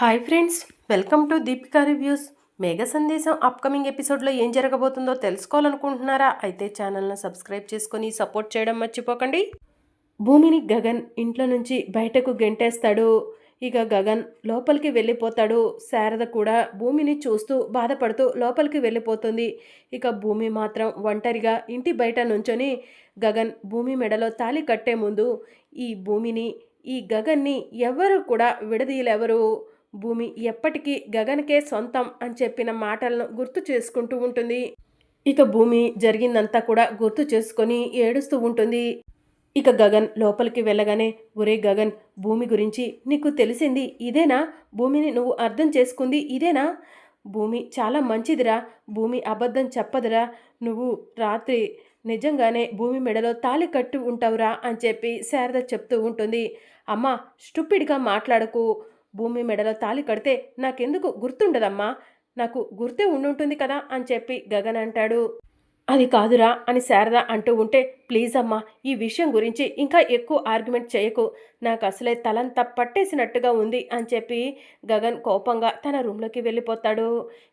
Hi friends welcome to Deepika reviews. Megha Sandesam upcoming ఎపిసోడ్లో ఏం జరగబోతుందో తెలుసుకోవాలనుకుంటున్నారా? అయితే ఛానల్ను సబ్స్క్రైబ్ చేసుకొని సపోర్ట్ చేయడం మర్చిపోకండి. భూమిని గగన్ ఇంట్లో నుంచి బయటకు గెంటేస్తాడు. ఇక గగన్ లోపలికి వెళ్ళిపోతాడు. శారద కూడా భూమిని చూస్తూ బాధపడుతూ లోపలికి వెళ్ళిపోతుంది. ఇక భూమి మాత్రం ఒంటరిగా ఇంటి బయట నుంచొని గగన్ భూమి మెడలో తాళి కట్టే ముందు ఈ భూమిని ఈ గగన్ని ఎవరు కూడా విడదీయలేవరు. భూమి ఎప్పటికీ గగన్కే సొంతం అని చెప్పిన మాటలను గుర్తు చేసుకుంటూ ఉంటుంది. ఇక భూమి జరిగిందంతా కూడా గుర్తు చేసుకొని ఏడుస్తూ ఉంటుంది. ఇక గగన్ లోపలికి వెళ్ళగానే ఒరే గగన్ భూమి గురించి నీకు తెలిసింది ఇదేనా? భూమిని నువ్వు అర్థం చేసుకుంది ఇదేనా? భూమి చాలా మంచిదిరా. భూమి అబద్ధం చెప్పదురా. నువ్వు రాత్రి నిజంగానే భూమి మెడలో తాళి కట్టి ఉంటావురా అని చెప్పి శారద చెప్తూ ఉంటుంది. అమ్మ స్టూపిడ్గా మాట్లాడకు. భూమి మెడలో తాళి కడితే నాకెందుకు గుర్తుండదమ్మా? నాకు గుర్తే ఉండుంటుంది కదా అని చెప్పి గగన్ అంటాడు. అది కాదురా అని శారద అంటూ ఉంటే ప్లీజ్ అమ్మా ఈ విషయం గురించి ఇంకా ఎక్కువ ఆర్గ్యుమెంట్ చేయకు. నాకు అసలే తలంతా పట్టేసినట్టుగా ఉంది అని చెప్పి గగన్ కోపంగా తన రూమ్లోకి వెళ్ళిపోతాడు.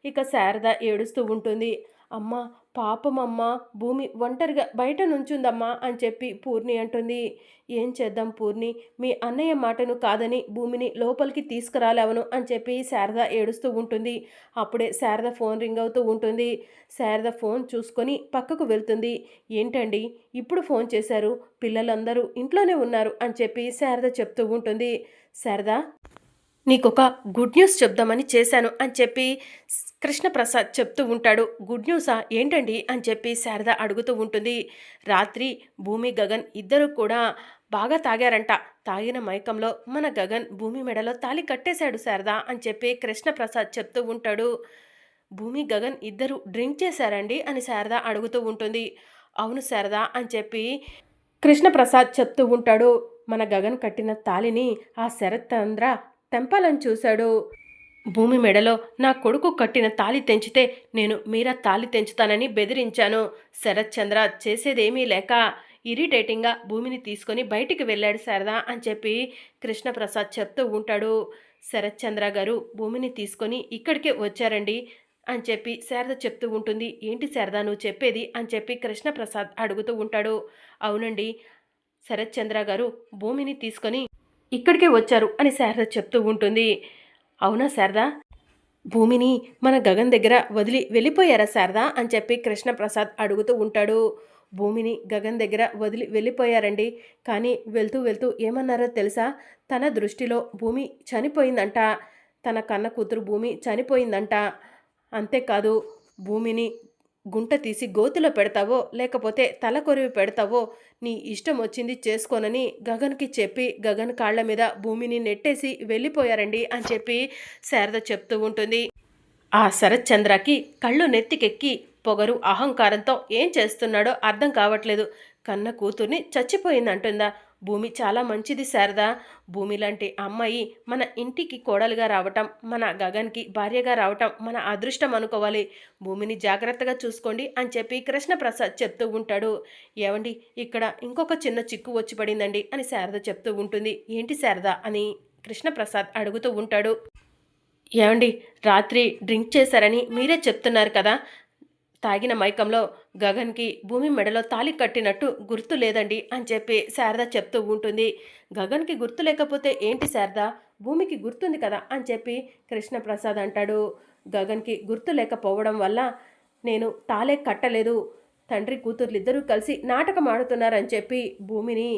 ఇక శారద ఏడుస్తూ ఉంటుంది. అమ్మ పాపమమ్మ భూమి ఒంటరిగా బయట నుంచుందమ్మా అని చెప్పి పూర్ణి అంటుంది. ఏం చేద్దాం పూర్ణి? మీ అన్నయ్య మాటను కాదని భూమిని లోపలికి తీసుకురాలేవను అని చెప్పి శారద ఏడుస్తూ ఉంటుంది. అప్పుడే శారద ఫోన్ రింగ్ అవుతూ ఉంటుంది. శారద ఫోన్ చూసుకొని పక్కకు వెళ్తుంది. ఏంటండి? ఇప్పుడు ఫోన్ చేశారు? పిల్లలందరూ ఇంట్లోనే ఉన్నారు అని చెప్పి శారద చెప్తూ ఉంటుంది. శారద? నీకొక గుడ్ న్యూస్ చెప్దామని చేశాను అని చెప్పి కృష్ణప్రసాద్ చెప్తూ ఉంటాడు. గుడ్ న్యూసా? ఏంటండి? అని చెప్పి శారద అడుగుతూ ఉంటుంది. రాత్రి భూమి గగన్ ఇద్దరు కూడా బాగా తాగారంట. తాగిన మైకంలో మన గగన్ భూమి మెడలో తాలి కట్టేశాడు శారద అని చెప్పి కృష్ణప్రసాద్ చెప్తూ ఉంటాడు. భూమి గగన్ ఇద్దరు డ్రింక్ చేశారండి? అని శారద అడుగుతూ ఉంటుంది. అవును శారద అని చెప్పి కృష్ణప్రసాద్ చెప్తూ ఉంటాడు. మన గగన్ కట్టిన తాలిని ఆ శరత్ చంద్ర తెంపాలని చూశాడు. భూమి మెడలో నా కొడుకు కట్టిన తాలి తెంచితే నేను మీరా తాలి తెంచుతానని బెదిరించాను. శరత్ చంద్ర చేసేదేమీ లేక ఇరిటేటింగ్గా భూమిని తీసుకొని బయటికి వెళ్ళాడు శారదా అని చెప్పి కృష్ణప్రసాద్ చెప్తూ ఉంటాడు. శరత్ చంద్ర గారు భూమిని తీసుకొని ఇక్కడికే వచ్చారండి అని చెప్పి శారద చెప్తూ ఉంటుంది. ఏంటి శారద నువ్వు చెప్పేది అని చెప్పి కృష్ణప్రసాద్ అడుగుతూ ఉంటాడు. అవునండి శరత్ చంద్ర గారు భూమిని తీసుకొని ఇక్కడికే వచ్చారు అని శారద చెప్తూ ఉంటుంది. అవునా శారదా? భూమిని మన గగన్ దగ్గర వదిలి వెళ్ళిపోయారా శారదా? అని చెప్పి కృష్ణప్రసాద్ అడుగుతూ ఉంటాడు. భూమిని గగన్ దగ్గర వదిలి వెళ్ళిపోయారండి. కానీ వెళ్తూ వెళ్తూ ఏమన్నారో తెలుసా? తన దృష్టిలో భూమి చనిపోయిందంట. తన కన్న కూతురు భూమి చనిపోయిందంట. అంతేకాదు భూమిని గుంట తీసి గోతిలో పెడతావో లేకపోతే తల కొరివి పెడతావో నీ ఇష్టం వచ్చింది చేసుకోనని గగన్కి చెప్పి గగన్ కాళ్ళ మీద భూమిని నెట్టేసి వెళ్ళిపోయారండి అని చెప్పి శారద చెప్తూ ఉంటుంది. ఆ శరత్చంద్రకి కళ్ళు నెత్తికెక్కి పొగరు అహంకారంతో ఏం చేస్తున్నాడో అర్థం కావట్లేదు. కన్న కూతుర్ని చచ్చిపోయిందంటుందా? భూమి చాలా మంచిది శారదా. భూమి లాంటి అమ్మాయి మన ఇంటికి కోడలుగా రావటం మన గగన్కి భార్యగా రావటం మన అదృష్టం అనుకోవాలి. భూమిని జాగ్రత్తగా చూసుకోండి అని చెప్పి కృష్ణప్రసాద్ చెప్తూ ఉంటాడు. ఏమండి ఇక్కడ ఇంకొక చిన్న చిక్కు వచ్చి పడిందండి అని శారద చెప్తూ ఉంటుంది. ఏంటి శారద అని కృష్ణప్రసాద్ అడుగుతూ ఉంటాడు. ఏమండి రాత్రి డ్రింక్ చేశారని మీరే చెప్తున్నారు కదా. తాగిన మైకంలో గగన్కి భూమి మెడలో తాలి కట్టినట్టు గుర్తు లేదండి అని చెప్పి శారద చెప్తూ ఉంటుంది. గగన్కి గుర్తు లేకపోతే ఏంటి శారద? భూమికి గుర్తుంది కదా అని చెప్పి కృష్ణప్రసాద్ అంటాడు. గగన్కి గుర్తు లేకపోవడం వల్ల నేను తాలే కట్టలేదు. తండ్రి కూతుర్లిద్దరూ కలిసి నాటకం ఆడుతున్నారని చెప్పి భూమిని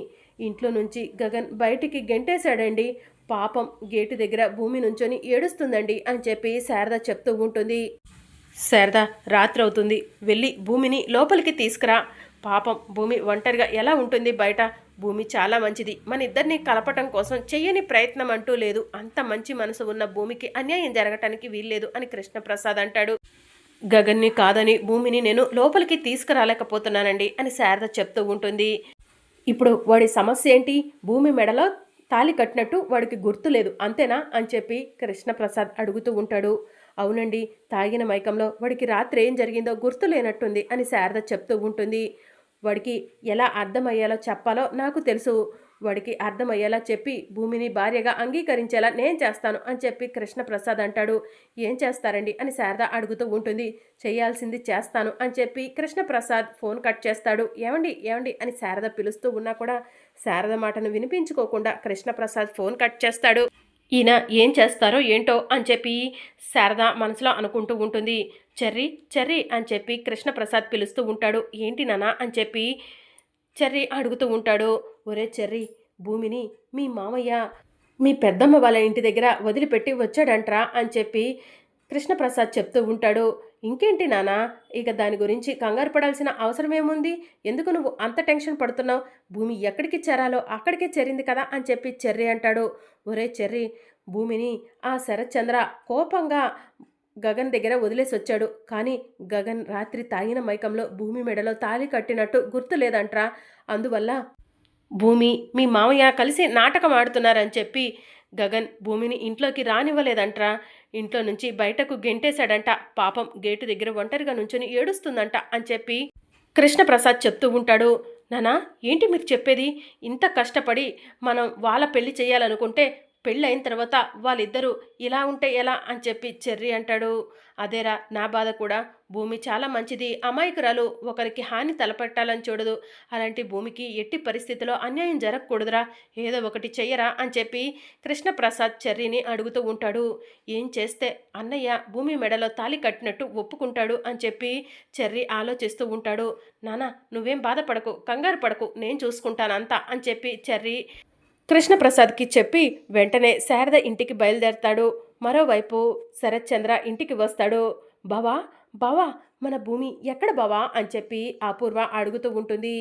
ఇంట్లో నుంచి గగన్ బయటికి గెంటేశాడండి. పాపం గేటు దగ్గర భూమి నుంచొని ఏడుస్తుందండి అని చెప్పి శారద చెప్తూ ఉంటుంది. శారద రాత్రి అవుతుంది వెళ్ళి భూమిని లోపలికి తీసుకురా. పాపం భూమి ఒంటరిగా ఎలా ఉంటుంది బయట? భూమి చాలా మంచిది. మన ఇద్దరిని కలపటం కోసం చెయ్యని ప్రయత్నం అంటూ లేదు. అంత మంచి మనసు ఉన్న భూమికి అన్యాయం జరగటానికి వీల్లేదు అని కృష్ణప్రసాద్ అంటాడు. గగన్ని కాదని భూమిని నేను లోపలికి తీసుకురాలేకపోతున్నానండి అని శారద చెప్తూ ఉంటుంది. ఇప్పుడు వాడి సమస్య ఏంటి? భూమి మెడలో తాలి కట్టినట్టు వాడికి గుర్తు లేదు. అంతేనా? అని చెప్పి కృష్ణప్రసాద్ అడుగుతూ ఉంటాడు. అవునండి తాగిన మైకంలో వాడికి రాత్రి ఏం జరిగిందో గుర్తు లేనట్టుంది అని శారద చెప్తూ ఉంటుంది. వాడికి ఎలా అర్థమయ్యేలా చెప్పాలో నాకు తెలుసు. వాడికి అర్థమయ్యేలా చెప్పి భూమిని భార్యగా అంగీకరించేలా నేను చేస్తాను అని చెప్పి కృష్ణప్రసాద్ అంటాడు. ఏం చేస్తారండి అని శారద అడుగుతూ ఉంటుంది. చేయాల్సింది చేస్తాను అని చెప్పి కృష్ణప్రసాద్ ఫోన్ కట్ చేస్తాడు. ఏమండి ఏమండి అని శారద పిలుస్తూ ఉన్నా కూడా శారద మాటను వినిపించుకోకుండా కృష్ణప్రసాద్ ఫోన్ కట్ చేస్తాడు. ఈయన ఏం చేస్తారో ఏంటో అని చెప్పి శారద మనసులో అనుకుంటూ ఉంటుంది. చెర్రీ చెర్రీ అని చెప్పి కృష్ణప్రసాద్ పిలుస్తూ ఉంటాడు. ఏంటి నానా అని చెప్పి చెర్రీ అడుగుతూ ఉంటాడు. ఒరే చెర్రీ భూమిని మీ మామయ్య మీ పెద్దమ్మ వాళ్ళ ఇంటి దగ్గర వదిలిపెట్టి వచ్చాడంట్రా అని చెప్పి కృష్ణప్రసాద్ చెప్తూ ఉంటాడు. ఇంకేంటి నానా? ఇక దాని గురించి కంగారు పడాల్సిన అవసరం ఏముంది? ఎందుకు నువ్వు అంత టెన్షన్ పడుతున్నావు? భూమి ఎక్కడికి చేరాలో అక్కడికే చేరింది కదా అని చెప్పి చెర్రి అంటాడు. ఒరే చెర్రి భూమిని ఆ శరత్చంద్ర కోపంగా గగన్ దగ్గర వదిలేసి వచ్చాడు కానీ గగన్ రాత్రి తాగిన మైకంలో భూమి మెడలో తాళి కట్టినట్టు గుర్తు లేదంట్రా. అందువల్ల భూమి మీ మామయ్య కలిసి నాటకం ఆడుతున్నారని చెప్పి గగన్ భూమిని ఇంట్లోకి రానివ్వలేదంట్రా. ఇంట్లో నుంచి బయటకు గెంటేశాడంట. పాపం గేటు దగ్గర ఒంటరిగా నుంచుని ఏడుస్తుందంట అని చెప్పి కృష్ణప్రసాద్ చెప్తూ ఉంటాడు. నానా ఏంటి మీరు చెప్పేది? ఇంత కష్టపడి మనం వాళ్ళ పెళ్ళి చేయాలనుకుంటే పెళ్ళైన తర్వాత వాళ్ళిద్దరూ ఇలా ఉంటే ఎలా అని చెప్పి చెర్రి అంటాడు. అదేరా నా బాధ కూడా. భూమి చాలా మంచిది. అమాయకురాలు ఒకరికి హాని తలపెట్టాలని చూడదు. అలాంటి భూమికి ఎట్టి పరిస్థితిలో అన్యాయం జరగకూడదురా. ఏదో ఒకటి చెయ్యరా అని చెప్పి కృష్ణప్రసాద్ చెర్రీని అడుగుతూ ఉంటాడు. ఏం చేస్తే అన్నయ్య భూమి మెడలో తాలి కట్టినట్టు ఒప్పుకుంటాడు అని చెప్పి చెర్రీ ఆలోచిస్తూ ఉంటాడు. నానా నువ్వేం బాధపడకు కంగారు పడకు నేను చూసుకుంటానంతా అని చెప్పి చెర్రీ కృష్ణప్రసాద్కి చెప్పి వెంటనే శారద ఇంటికి బయలుదేరతాడు. మరోవైపు శరత్చంద్ర ఇంటికి వస్తాడు. బావా బావా మన భూమి ఎక్కడ బావా? అని చెప్పి అపూర్వ అడుగుతూ ఉంటుంది.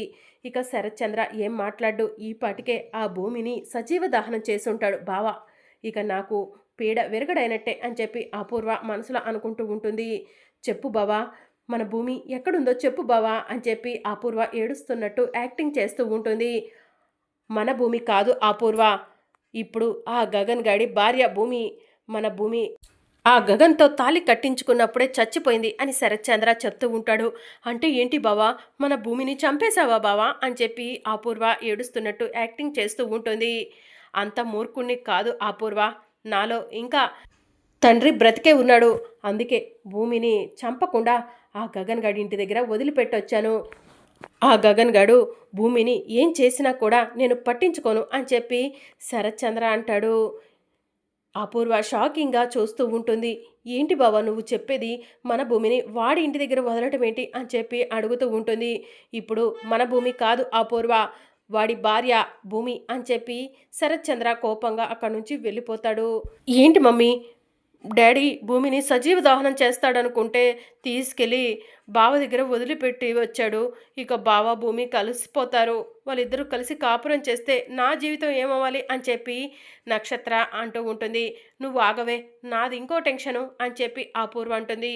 ఇక శరత్చంద్ర ఏం మాట్లాడు? ఈ పాటికే ఆ భూమిని సజీవ దహనం చేసుంటాడు బావా. ఇక నాకు పీడ విరగడైనట్టే అని చెప్పి అపూర్వ మనసులో అనుకుంటూ ఉంటుంది. చెప్పు బావా మన భూమి ఎక్కడుందో చెప్పు బావా అని చెప్పి అపూర్వ ఏడుస్తున్నట్టు యాక్టింగ్ చేస్తూ ఉంటుంది. మన భూమి కాదు అపూర్వ. ఇప్పుడు ఆ గగన్ గాడి భార్య భూమి మన భూమి. ఆ గగన్తో తాలి కట్టించుకున్నప్పుడే చచ్చిపోయింది అని శరత్చంద్ర చెప్తూ ఉంటాడు. అంటే ఏంటి బావా? మన భూమిని చంపేశావా బావా? అని చెప్పి అపూర్వ ఏడుస్తున్నట్టు యాక్టింగ్ చేస్తూ ఉంటుంది. అంత మూర్ఖుణ్ణి కాదు అపూర్వ. నాలో ఇంకా తండ్రి బ్రతికే ఉన్నాడు. అందుకే భూమిని చంపకుండా ఆ గగన్ గడి ఇంటి దగ్గర వదిలిపెట్టొచ్చాను. ఆ గగన్ గడు భూమిని ఏం చేసినా కూడా నేను పట్టించుకోను అని చెప్పి శరత్చంద్ర అంటాడు. అపూర్వ షాకింగ్గా చూస్తూ ఉంటుంది. ఏంటి బావా నువ్వు చెప్పేది? మన భూమిని వాడి ఇంటి దగ్గర వదలటం ఏంటి? అని చెప్పి అడుగుతూ ఉంటుంది. ఇప్పుడు మన భూమి కాదు అపూర్వ వాడి భార్య భూమి అని చెప్పి శరత్చంద్ర కోపంగా అక్కడి నుంచి వెళ్ళిపోతాడు. ఏంటి మమ్మీ? డాడీ భూమిని సజీవ దహనం చేస్తాడనుకుంటే తీసుకెళ్ళి బావ దగ్గర వదిలిపెట్టి వచ్చాడు. ఇక బావ భూమి కలిసిపోతారు. వాళ్ళిద్దరూ కలిసి కాపురం చేస్తే నా జీవితం ఏమవ్వాలి అని చెప్పి నక్షత్ర అంటూ ఉంటుంది. నువ్వు ఆగవే నాది ఇంకో టెన్షను అని చెప్పి అపూర్వ అంటుంది.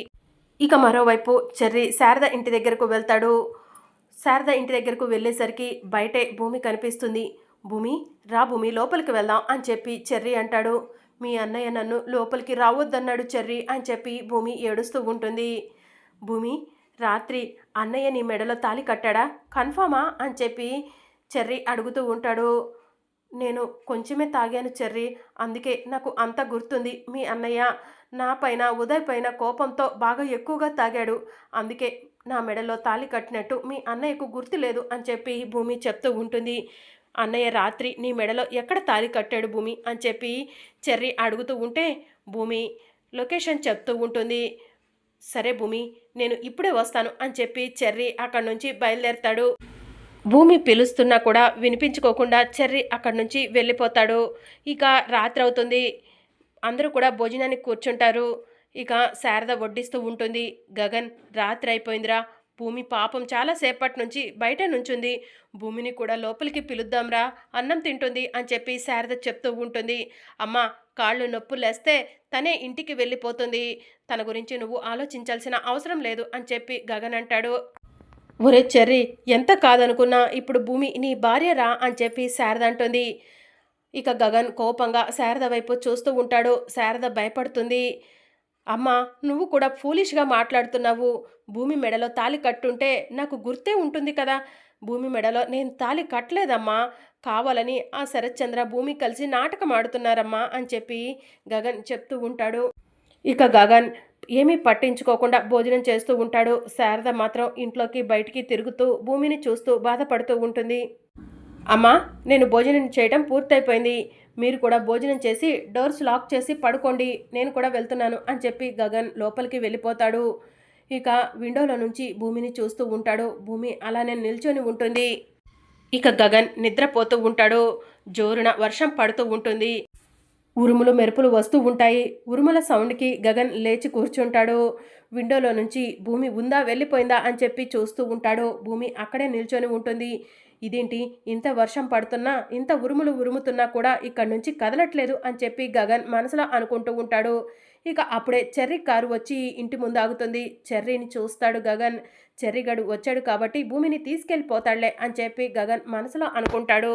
ఇక మరోవైపు చెర్రి శారద ఇంటి దగ్గరకు వెళ్తాడు. శారద ఇంటి దగ్గరకు వెళ్ళేసరికి బయటే భూమి కనిపిస్తుంది. భూమి రా భూమి లోపలికి వెళ్దాం అని చెప్పి చెర్రి అంటాడు. మీ అన్నయ్య నన్ను లోపలికి రావద్దన్నాడు చెర్రి అని చెప్పి భూమి ఏడుస్తూ ఉంటుంది. భూమి రాత్రి అన్నయ్య నీ మెడలో తాలి కట్టాడా? కన్ఫామా? అని చెప్పి చెర్రి అడుగుతూ ఉంటాడు. నేను కొంచెమే తాగాను చెర్రి అందుకే నాకు అంత గుర్తుంది మీ అన్నయ్య నా పైన ఉదయ్ పైన కోపంతో బాగా ఎక్కువగా తాగాడు. అందుకే నా మెడలో తాలి కట్టినట్టు మీ అన్నయ్యకు గుర్తు లేదు అని చెప్పి భూమి చెప్తూ ఉంటుంది. అన్నయ్య రాత్రి నీ మెడలో ఎక్కడ తాలి కట్టాడు భూమి అని చెప్పి చెర్రి అడుగుతూ ఉంటే భూమి లొకేషన్ చెప్తూ ఉంటుంది. సరే భూమి నేను ఇప్పుడే వస్తాను అని చెప్పి చెర్రి అక్కడి నుంచి బయలుదేరతాడు. భూమి పిలుస్తున్నా కూడా వినిపించుకోకుండా చెర్రి అక్కడి నుంచి వెళ్ళిపోతాడు. ఇక రాత్రి అవుతుంది. అందరూ కూడా భోజనానికి కూర్చుంటారు. ఇక శారద వడ్డిస్తూ ఉంటుంది. గగన్ రాత్రి అయిపోయిందిరా భూమి పాపం చాలా సేపటి నుంచి బయట నుంచుంది. భూమిని కూడా లోపలికి పిలుద్దాంరా అన్నం తింటుంది అని చెప్పి శారద చెప్తూ ఉంటుంది. అమ్మ కాళ్ళు నొప్పులేస్తే తనే ఇంటికి వెళ్ళిపోతుంది. తన గురించి నువ్వు ఆలోచించాల్సిన అవసరం లేదు అని చెప్పి గగన్ అంటాడు. ఒరే చెర్రి ఎంత కాదనుకున్నా ఇప్పుడు భూమి నీ భార్యరా అని చెప్పి శారద అంటుంది. ఇక గగన్ కోపంగా శారద వైపు చూస్తూ ఉంటాడు. శారద భయపడుతుంది. అమ్మా నువ్వు కూడా ఫూలిష్గా మాట్లాడుతున్నావు. భూమి మెడలో తాలి కట్టుంటే నాకు గుర్తే ఉంటుంది కదా. భూమి మెడలో నేను తాలి కట్టలేదమ్మా. కావాలని ఆ శరత్చంద్ర భూమి కలిసి నాటకం ఆడుతున్నారమ్మా అని చెప్పి గగన్ చెప్తూ ఉంటాడు. ఇక గగన్ ఏమీ పట్టించుకోకుండా భోజనం చేస్తూ ఉంటాడు. శారద మాత్రం ఇంట్లోకి బయటికి తిరుగుతూ భూమిని చూస్తూ బాధపడుతూ ఉంటుంది. అమ్మా నేను భోజనం చేయడం పూర్తయిపోయింది. మీరు కూడా భోజనం చేసి డోర్స్ లాక్ చేసి పడుకోండి నేను కూడా వెళ్తున్నాను అని చెప్పి గగన్ లోపలికి వెళ్ళిపోతాడు. ఇక విండోలో నుంచి భూమిని చూస్తూ ఉంటాడు. భూమి అలానే నిల్చొని ఉంటుంది. ఇక గగన్ నిద్రపోతూ ఉంటాడు. జోరున వర్షం పడుతూ ఉంటుంది. ఉరుములు మెరుపులు వస్తూ ఉంటాయి. ఉరుముల సౌండ్కి గగన్ లేచి కూర్చుంటాడు. విండోలో నుంచి భూమి ఉందా వెళ్ళిపోయిందా? అని చెప్పి చూస్తూ ఉంటాడు. భూమి అక్కడే నిల్చొని ఉంటుంది. ఇదేంటి? ఇంత వర్షం పడుతున్నా ఇంత ఉరుములు ఉరుముతున్నా కూడా ఇక్కడి నుంచి కదలట్లేదు అని చెప్పి గగన్ మనసులో అనుకుంటూ ఉంటాడు. ఇక అప్పుడే చెర్రీ కారు వచ్చి ఇంటి ముందు ఆగుతుంది. చెర్రీని చూస్తాడు గగన్. చెర్రీగడు వచ్చాడు కాబట్టి భూమిని తీసుకెళ్ళిపోతాడులే అని చెప్పి గగన్ మనసులో అనుకుంటాడు.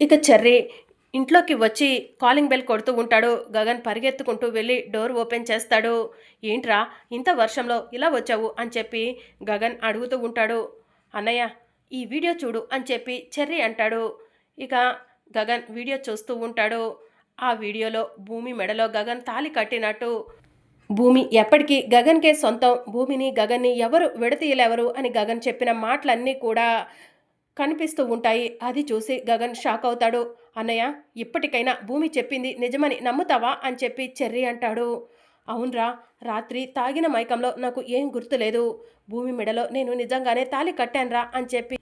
ఇక చెర్రీ ఇంట్లోకి వచ్చి కాలింగ్ బెల్ కొడుతూ ఉంటాడు. గగన్ పరిగెత్తుకుంటూ వెళ్ళి డోర్ ఓపెన్ చేస్తాడు. ఏంట్రా ఇంత వర్షంలో ఇలా వచ్చావు? అని చెప్పి గగన్ అడుగుతూ ఉంటాడు. అన్నయ్య ఈ వీడియో చూడు అని చెప్పి చెర్రీ అంటాడు. ఇక గగన్ వీడియో చూస్తూ ఉంటాడు. ఆ వీడియోలో భూమి మెడలో గగన్ తాలి కట్టినట్టు. భూమి ఎప్పటికీ గగన్కే సొంతం. భూమిని గగన్ని ఎవరు విడతీయలేవరు అని గగన్ చెప్పిన మాటలన్నీ కూడా కనిపిస్తూ ఉంటాయి. అది చూసి గగన్ షాక్ అవుతాడు. అన్నయ్య ఇప్పటికైనా భూమి చెప్పింది నిజమని నమ్ముతావా అని చెప్పి చెర్రి అంటాడు. అవునరా రాత్రి తాగిన మైకంలో నాకు ఏం గుర్తులేదు. భూమి మెడలో నేను నిజంగానే తాలి కట్టానురా అని చెప్పి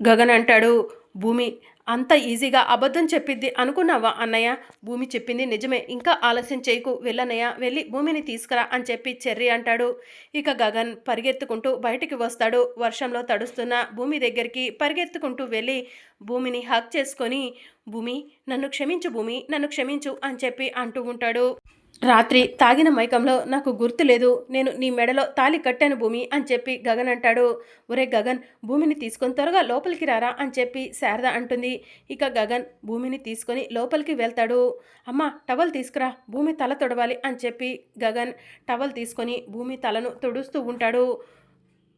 గగన్ అంటాడు. భూమి అంత ఈజీగా అబద్ధం చెప్పిద్ది అనుకున్నావా అన్నయ్య? భూమి చెప్పింది నిజమే. ఇంకా ఆలస్యం చేయకు వెళ్ళనయ్య. వెళ్ళి భూమిని తీసుకురా అని చెప్పి చెర్రి అంటాడు. ఇక గగన్ పరిగెత్తుకుంటూ బయటికి వస్తాడు. వర్షంలో తడుస్తున్న భూమి దగ్గరికి పరిగెత్తుకుంటూ వెళ్ళి భూమిని హక్ చేసుకొని భూమి నన్ను క్షమించు భూమి నన్ను క్షమించు అని చెప్పి అంటూ ఉంటాడు. రాత్రి తాగిన మైకంలో నాకు గుర్తు లేదు నేను నీ మెడలో తాలి కట్టాను భూమి అని చెప్పి గగన్ అంటాడు. ఒరే గగన్ భూమిని తీసుకొని త్వరగా లోపలికి రారా అని చెప్పి శారద అంటుంది. ఇక గగన్ భూమిని తీసుకొని లోపలికి వెళ్తాడు. అమ్మ టవల్ తీసుకురా భూమి తల తొడవాలి అని చెప్పి గగన్ టవల్ తీసుకొని భూమి తలను తుడుస్తూ ఉంటాడు.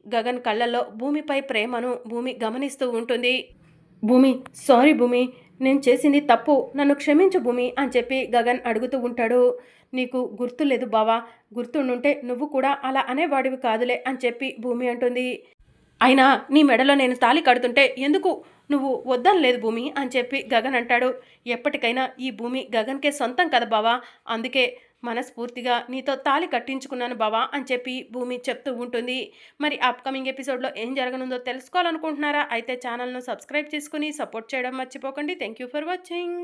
గగన్ కళ్ళల్లో భూమిపై ప్రేమను భూమి గమనిస్తూ ఉంటుంది. భూమి సారీ భూమి నేను చేసింది తప్పు నన్ను క్షమించు భూమి అని చెప్పి గగన్ అడుగుతూ ఉంటాడు. నీకు గుర్తులేదు బావా గుర్తుండుంటే నువ్వు కూడా అలా అనేవాడివి కాదులే అని చెప్పి భూమి అంటుంది. అయినా నీ మెడలో నేను తాలి కడుతుంటే ఎందుకు నువ్వు వద్దనలేదు భూమి అని చెప్పి గగన్ అంటాడు. ఎప్పటికైనా ఈ భూమి గగన్కే సొంతం కదా బావా అందుకే మనస్ఫూర్తిగా నీతో తాలి కట్టించుకున్నాను బావా అని చెప్పి భూమి చెప్తూ ఉంటుంది. మరి అప్కమింగ్ ఎపిసోడ్లో ఏం జరగనుందో తెలుసుకోవాలనుకుంటున్నారా? అయితే ఛానల్ను సబ్స్క్రైబ్ చేసుకుని సపోర్ట్ చేయడం మర్చిపోకండి. Thank you for watching